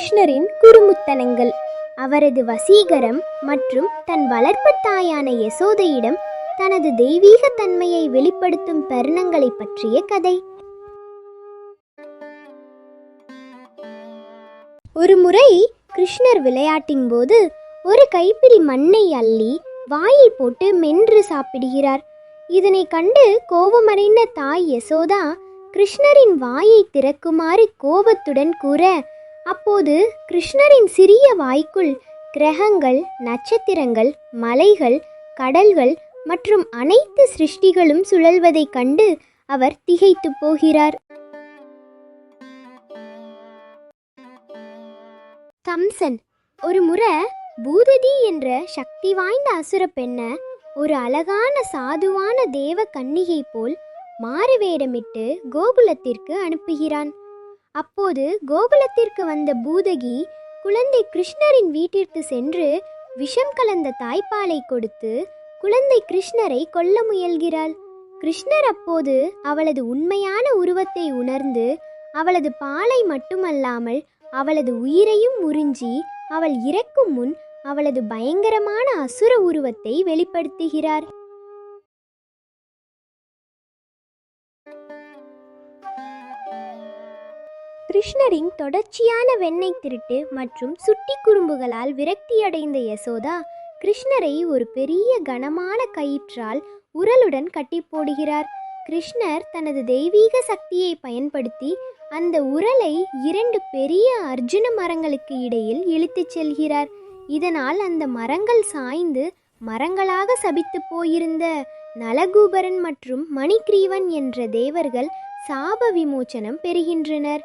கிருஷ்ணரின் குறுமுத்தனங்கள் அவரது வசீகரம் மற்றும் தன் வளர்ப்பு தாயான யசோதையிடம் தனது தெய்வீக தன்மையை வெளிப்படுத்தும் தருணங்களை பற்றிய கதை. ஒரு முறை கிருஷ்ணர் விளையாட்டின் போது ஒரு கைப்பிடி மண்ணை அள்ளி வாயில் போட்டு மென்று சாப்பிடுகிறார். இதனை கண்டு கோபமடைந்த தாய் யசோதா கிருஷ்ணரின் வாயை திறக்குமாறு கோபத்துடன் கூற அப்போது கிருஷ்ணரின் சிறிய வாய்க்குள் கிரகங்கள் நட்சத்திரங்கள் மலைகள் கடல்கள் மற்றும் அனைத்து சிருஷ்டிகளும் சுழல்வதைக் கண்டு அவர் திகைத்து போகிறார். கம்சன் ஒரு முறை பூததி என்ற சக்தி வாய்ந்த அசுர பெண்ண ஒரு அழகான சாதுவான தேவ கன்னிகை போல் மாறுவேடமிட்டு கோகுலத்திற்கு அனுப்புகிறான். அப்போது கோகுலத்திற்கு வந்த பூதகி குழந்தை கிருஷ்ணரின் வீட்டிற்கு சென்று விஷம் கலந்த தாய்ப்பாலை கொடுத்து குழந்தை கிருஷ்ணரை கொல்ல முயல்கிறாள். கிருஷ்ணர் அப்போது அவளது உண்மையான உருவத்தை உணர்ந்து அவளது பாலை மட்டுமல்லாமல் அவளது உயிரையும் உறிஞ்சி அவள் இறக்கும் முன் அவளது பயங்கரமான அசுர உருவத்தை வெளிப்படுத்துகிறார். கிருஷ்ணரின் தொடர்ச்சியான வெண்ணெய் திருட்டு மற்றும் சுட்டி குறும்புகளால் விரக்தியடைந்த யசோதா கிருஷ்ணரை ஒரு பெரிய கனமான கயிற்றால் உரலுடன் கட்டி போடுகிறார். கிருஷ்ணர் தனது தெய்வீக சக்தியை பயன்படுத்தி அந்த உரலை இரண்டு பெரிய அர்ஜுன மரங்களுக்கு இடையில் இழுத்துச் செல்கிறார். இதனால் அந்த மரங்கள் சாய்ந்து மரங்களாக சபித்து போயிருந்த நலகூபரன் மற்றும் மணிக்ரீவன் என்ற தேவர்கள் சாப விமோச்சனம் பெறுகின்றனர்.